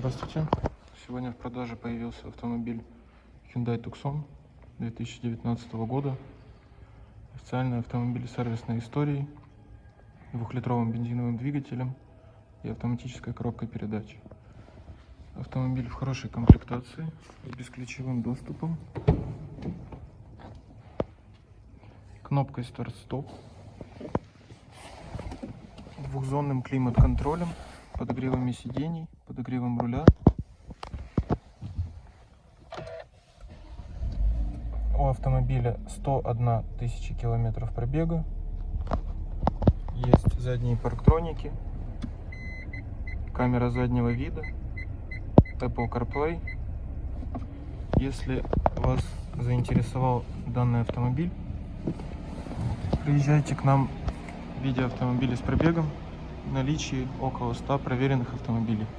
Здравствуйте. Сегодня в продаже появился автомобиль Hyundai Tucson 2019 года. Официальный автомобиль с сервисной историей, двухлитровым бензиновым двигателем и автоматической коробкой передач. Автомобиль в хорошей комплектации, с бесключевым доступом, кнопкой старт-стоп, двухзонным климат-контролем, подогревами сидений, подогревом руля. У автомобиля 101 тысяча километров пробега. Есть задние парктроники, камера заднего вида, Apple CarPlay. Если вас заинтересовал данный автомобиль, приезжайте к нам, видя автомобили с пробегом, в наличии около 100 проверенных автомобилей.